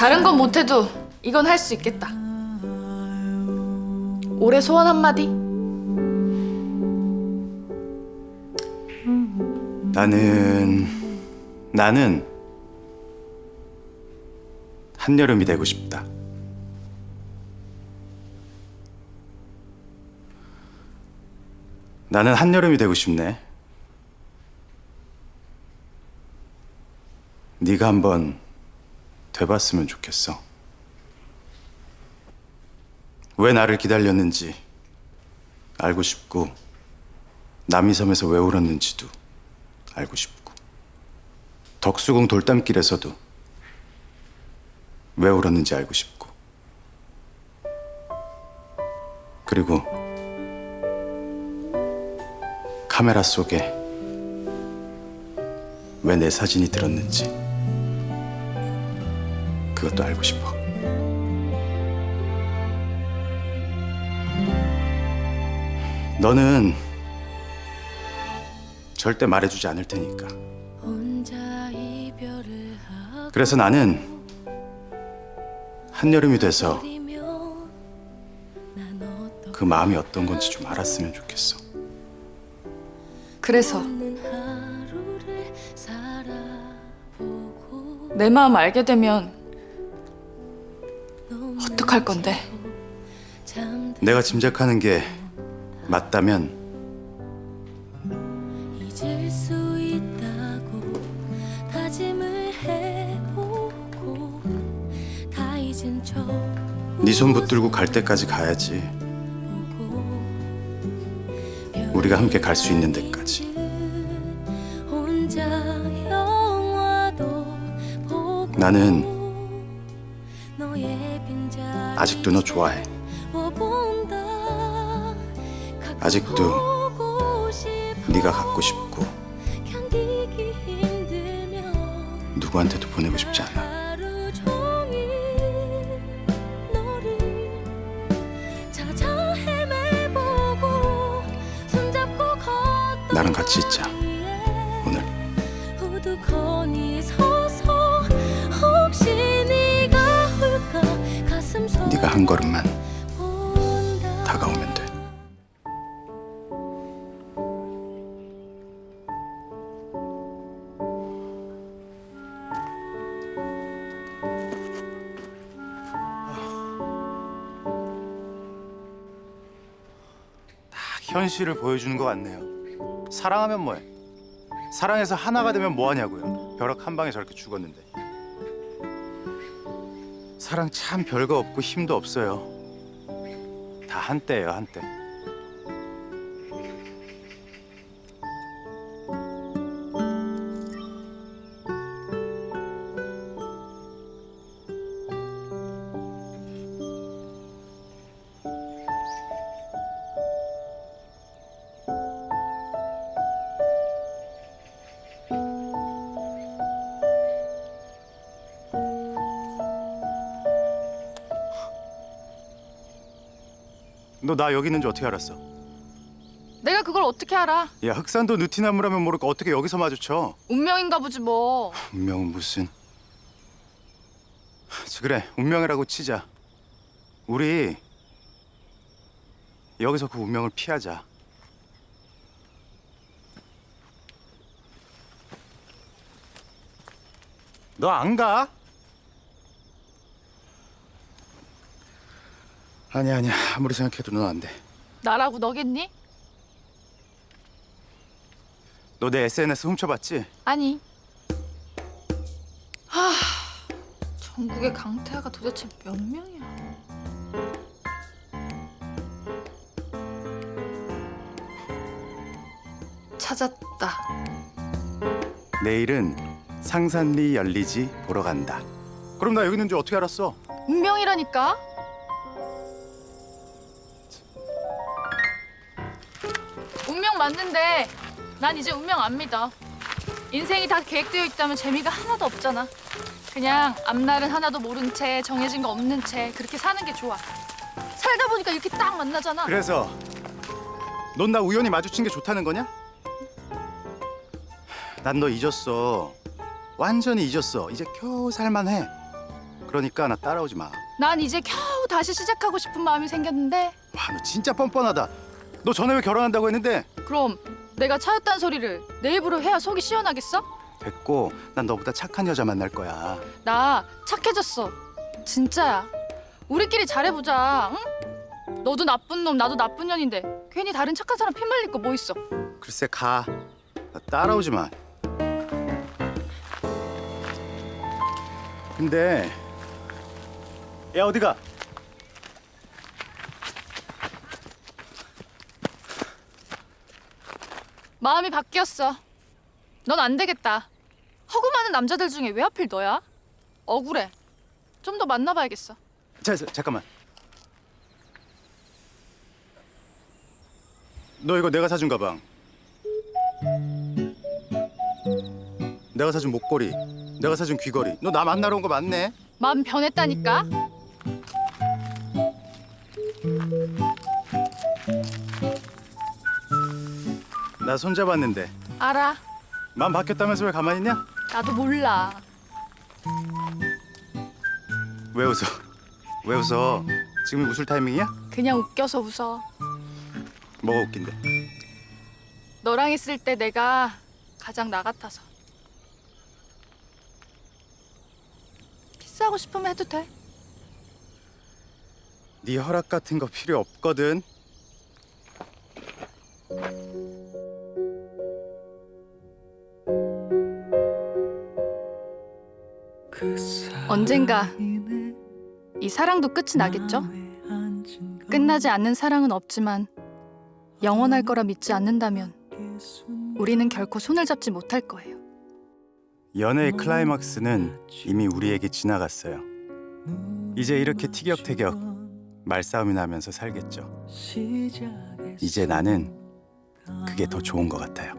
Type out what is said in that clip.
다른 건 못해도 이건 할 수 있겠다. 올해 소원 한마디? 나는 나는 한여름이 되고 싶다. 나는 한여름이 되고 싶네. 네가 한번 돼봤으면 좋겠어. 왜 나를 기다렸는지 알고 싶고 남이섬에서 왜 울었는지도 알고 싶고 덕수궁 돌담길에서도 왜 울었는지 알고 싶고 그리고 카메라 속에 왜 내 사진이 들었는지 그것도 알고 싶어. 너는 절대 말해주지 않을 테니까. 그래서 나는 한여름이 돼서 그 마음이 어떤 건지 좀 알았으면 좋겠어. 그래서 내 마음 알게 되면 어떡할 건데? 내가 짐작하는 게 맞다면 잊을 수 있다고 다짐을 해보고 다 잊은 척 네 손 붙들고 갈 때까지 가야지. 우리가 함께 갈 수 있는 데까지. 혼자 영화도 보고 나는 아직도 너 좋아해. 아직도 네가 갖고 싶고 누구한테도 보내고 싶지 않아. 나랑 같이 있자. 네가 한 걸음만 다가오면 돼. 딱 현실을 보여주는 것 같네요. 사랑하면 뭐해? 사랑해서 하나가 되면 뭐하냐고요. 벼락 한 방에 저렇게 죽었는데. 사랑 참 별거 없고 힘도 없어요. 다 한때예요 한때. 너 나 여기 있는 줄 어떻게 알았어? 내가 그걸 어떻게 알아? 야 흑산도 느티나무라면 모를까 어떻게 여기서 마주쳐? 운명인가 보지 뭐. 운명은 무슨? 저 그래 운명이라고 치자. 우리 여기서 그 운명을 피하자. 너 안 가? 아니야 아니야 아무리 생각해도 넌 안 돼. 나라고 너겠니? 너 내 SNS 훔쳐봤지? 아니. 하, 전국의 강태아가 도대체 몇 명이야? 찾았다. 내일은 상산리 열리지 보러 간다. 그럼 나 여기 있는 줄 어떻게 알았어? 운명이라니까. 운명 맞는데 난 이제 운명 안 믿어. 인생이 다 계획되어 있다면 재미가 하나도 없잖아. 그냥 앞날은 하나도 모른 채 정해진 거 없는 채 그렇게 사는 게 좋아. 살다 보니까 이렇게 딱 만나잖아. 그래서 넌 나 우연히 마주친 게 좋다는 거냐? 난 너 잊었어. 완전히 잊었어. 이제 겨우 살만 해. 그러니까 나 따라오지 마. 난 이제 겨우 다시 시작하고 싶은 마음이 생겼는데 와, 너 진짜 뻔뻔하다. 너 전에 왜 결혼한다고 했는데? 그럼 내가 차였단 소리를 내 입으로 해야 속이 시원하겠어? 됐고, 난 너보다 착한 여자 만날 거야. 나 착해졌어. 진짜야. 우리끼리 잘해보자. 응? 너도 나쁜 놈, 나도 나쁜 년인데 괜히 다른 착한 사람 핀말릴 거 뭐 있어? 글쎄 가. 나 따라오지 마. 근데 야 어디 가? 마음이 바뀌었어. 넌 안 되겠다. 허구 많은 남자들 중에 왜 하필 너야? 억울해. 좀 더 만나봐야겠어. 자, 자 잠깐만. 너 이거 내가 사준 가방. 내가 사준 목걸이. 내가 사준 귀걸이. 너 나 만나러 온 거 맞네? 마음 변했다니까. 나 손잡았는데. 알아. 마음 바뀌었다면서 왜 가만히 있냐? 나도 몰라. 왜 웃어? 왜 웃어? 지금이 웃을 타이밍이야? 그냥 웃겨서 웃어. 뭐가 웃긴데? 너랑 있을 때 내가 가장 나 같아서. 키스하고 싶으면 해도 돼. 네 허락 같은 거 필요 없거든. 언젠가 이 사랑도 끝이 나겠죠? 끝나지 않는 사랑은 없지만 영원할 거라 믿지 않는다면 우리는 결코 손을 잡지 못할 거예요. 연애의 클라이막스는 이미 우리에게 지나갔어요. 이제 이렇게 티격태격 말싸움이나 하면서 살겠죠. 이제 나는 그게 더 좋은 것 같아요.